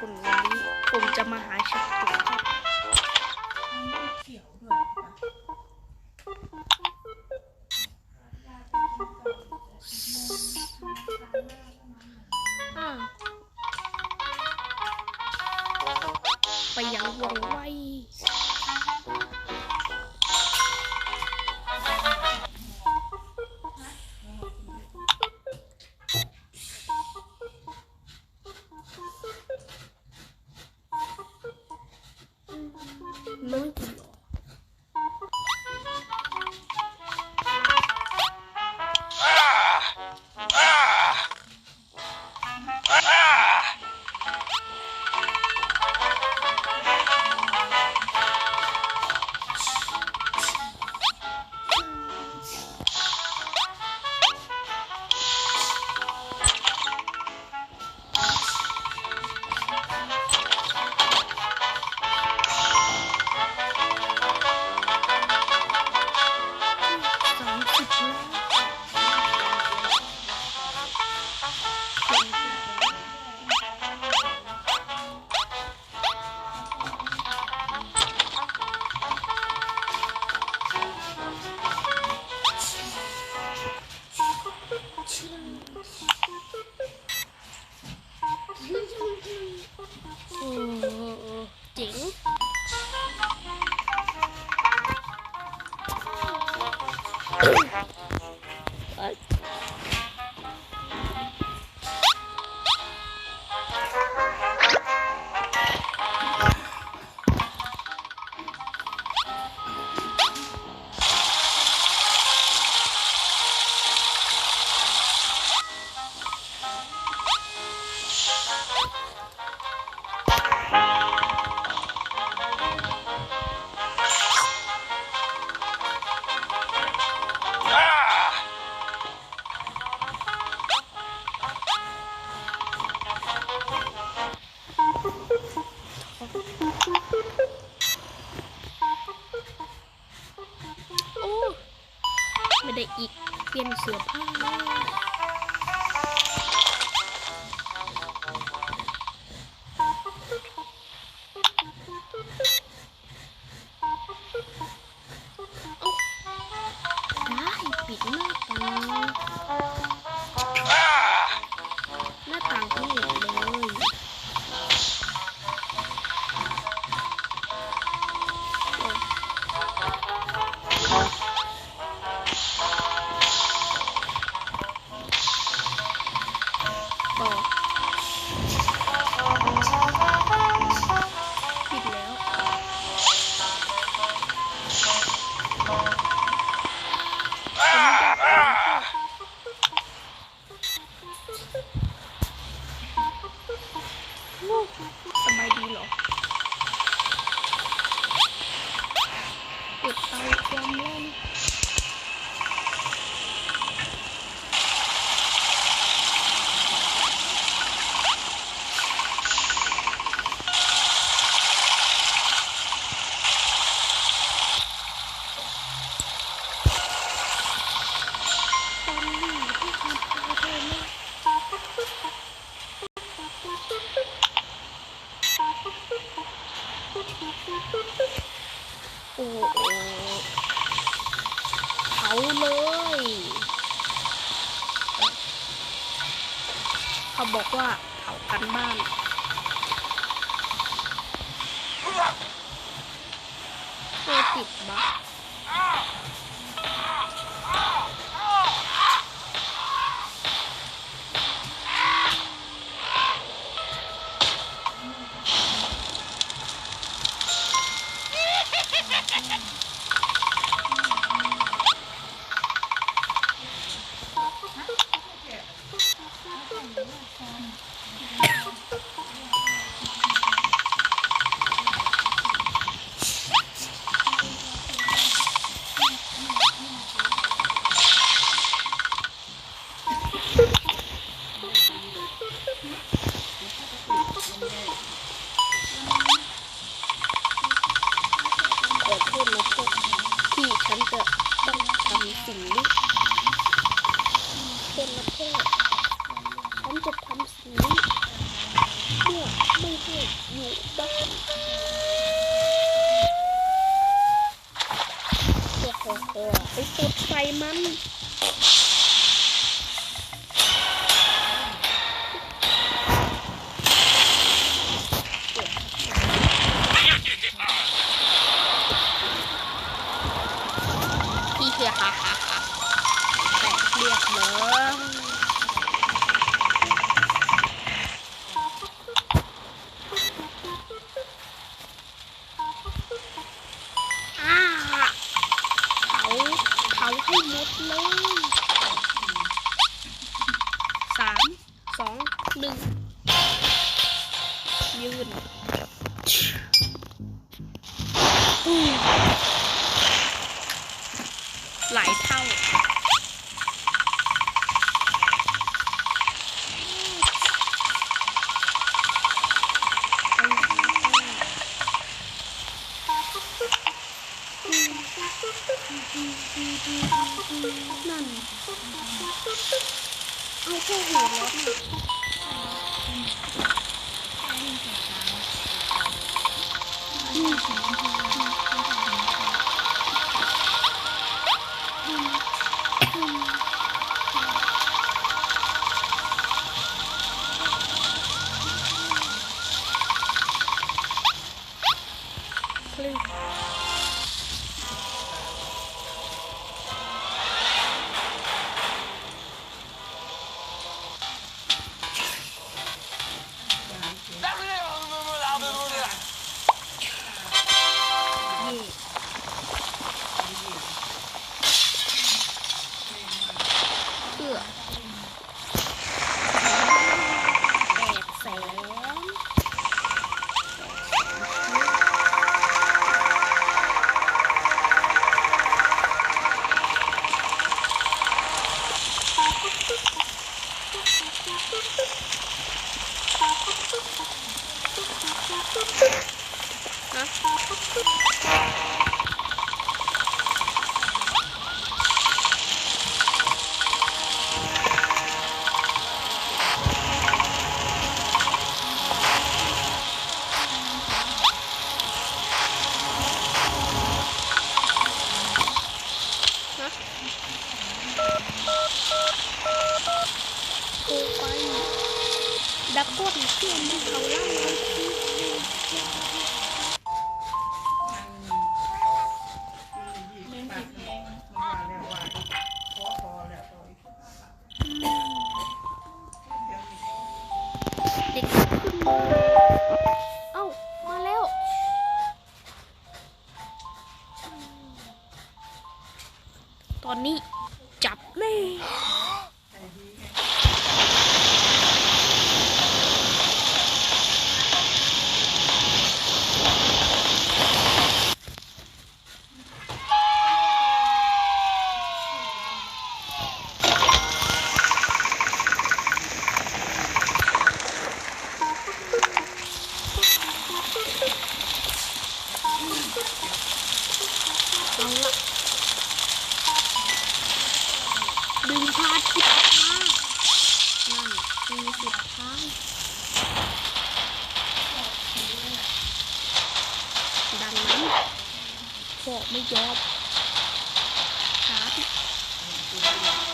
คนวันนี้ผมจะมาหาชิกตุกครับเขียวด้ยไปยังวงไว Oh! yenisini yapar. โอ้โหเขาเลยเขาบอกว่าเผากันบ้านตัวติดบ้าก สีเป็นนักเทศฉันจะทำสีเพื่อไม่ให้อยู่บ้านโอ้โหไปกดไฟมัน แตกเรียบเลยอ่าเผาเผาให้หมดเลยสามสองหนึ่งยืน นั่นเอาแค่หัวรถ นะนะโอ้ไเอาละดึงพาทิออกมานั่นคือสุดท้ายดังนั้นพวกไม่ยอมชาที่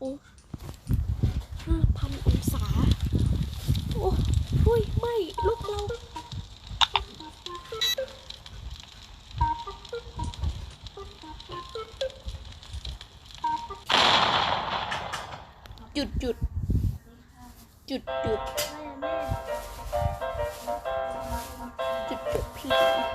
โอ้ห้าพันองศา โอ้หุยไม่ลูกเราจุดจุดจุดจุดจุดจุดพี่